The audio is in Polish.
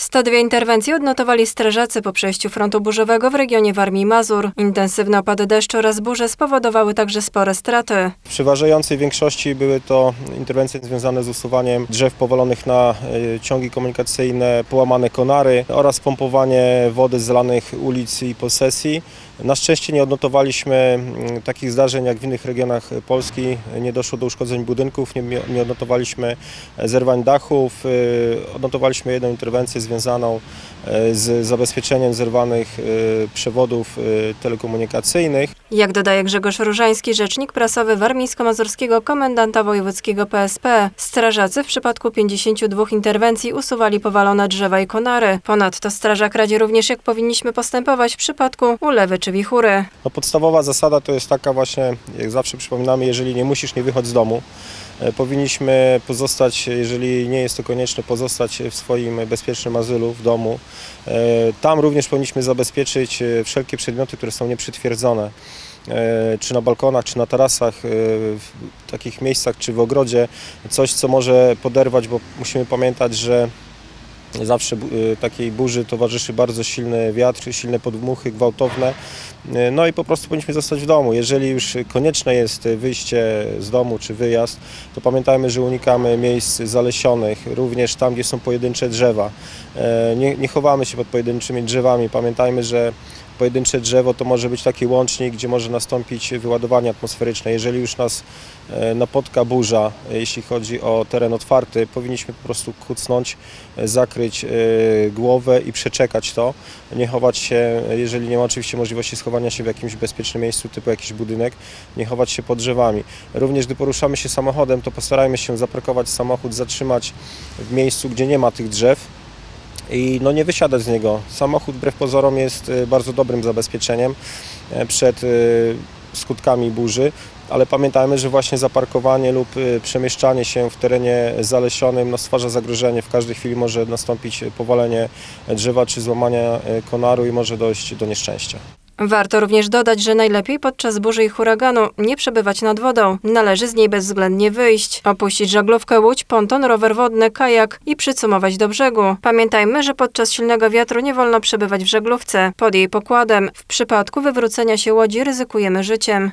102 interwencje odnotowali strażacy po przejściu frontu burzowego w regionie Warmii i Mazur. Intensywne opady deszczu oraz burze spowodowały także spore straty. W przeważającej większości były to interwencje związane z usuwaniem drzew powalonych na e, ciągi komunikacyjne, połamane konary oraz pompowanie wody z zalanych ulic i posesji. Na szczęście nie odnotowaliśmy mm, takich zdarzeń jak w innych regionach Polski. Nie doszło do uszkodzeń budynków, nie, odnotowaliśmy zerwań dachów. E, Odnotowaliśmy jedną interwencję związaną e, z zabezpieczeniem zerwanych e, przewodów e, telekomunikacyjnych. Jak dodaje Grzegorz Różański, rzecznik prasowy Warmińsko-Mazurskiego Komendanta Wojewódzkiego PSP, strażacy w przypadku 52 interwencji usuwali powalone drzewa i konary. Ponadto strażak radzi również, jak powinniśmy postępować w przypadku ulewy czy wichury. No podstawowa zasada to jest taka właśnie, jak zawsze przypominamy, jeżeli nie musisz, nie wychodź z domu. Powinniśmy pozostać, jeżeli nie jest to konieczne, pozostać w swoim bezpiecznym azylu w domu. E, Tam również powinniśmy zabezpieczyć e, wszelkie przedmioty, które są nieprzytwierdzone. E, Czy na balkonach, czy na tarasach, w takich miejscach, czy w ogrodzie. Coś, co może poderwać, bo musimy pamiętać, że Zawsze y, takiej burzy towarzyszy bardzo silny wiatr, silne podmuchy gwałtowne. Y, No i po prostu powinniśmy zostać w domu. Jeżeli już konieczne jest wyjście z domu czy wyjazd, to pamiętajmy, że unikamy miejsc zalesionych, również tam, gdzie są pojedyncze drzewa. E, Nie, nie chowamy się pod pojedynczymi drzewami. Pamiętajmy, że pojedyncze drzewo to może być taki łącznik, gdzie może nastąpić wyładowanie atmosferyczne. Jeżeli już nas e, napotka burza, e, jeśli chodzi o teren otwarty, powinniśmy po prostu kucnąć, e, zakryć głowę i przeczekać to. Nie chować się, jeżeli nie ma oczywiście możliwości schowania się w jakimś bezpiecznym miejscu, typu jakiś budynek, nie chować się pod drzewami. Również gdy poruszamy się samochodem, to postarajmy się zaparkować samochód, zatrzymać w miejscu, gdzie nie ma tych drzew, i no nie wysiadać z niego. Samochód wbrew pozorom jest y, bardzo dobrym zabezpieczeniem e, przed y, skutkami burzy, ale pamiętajmy, że właśnie zaparkowanie lub y, przemieszczanie się w terenie zalesionym no, stwarza zagrożenie. W każdej chwili może nastąpić powalenie drzewa czy złamania y, konaru i może dojść do nieszczęścia. Warto również dodać, że najlepiej podczas burzy i huraganu nie przebywać nad wodą. Należy z niej bezwzględnie wyjść, opuścić żaglówkę, łódź, ponton, rower wodny, kajak i przycumować do brzegu. Pamiętajmy, że podczas silnego wiatru nie wolno przebywać w żaglówce pod jej pokładem. W przypadku wywrócenia się łodzi ryzykujemy życiem.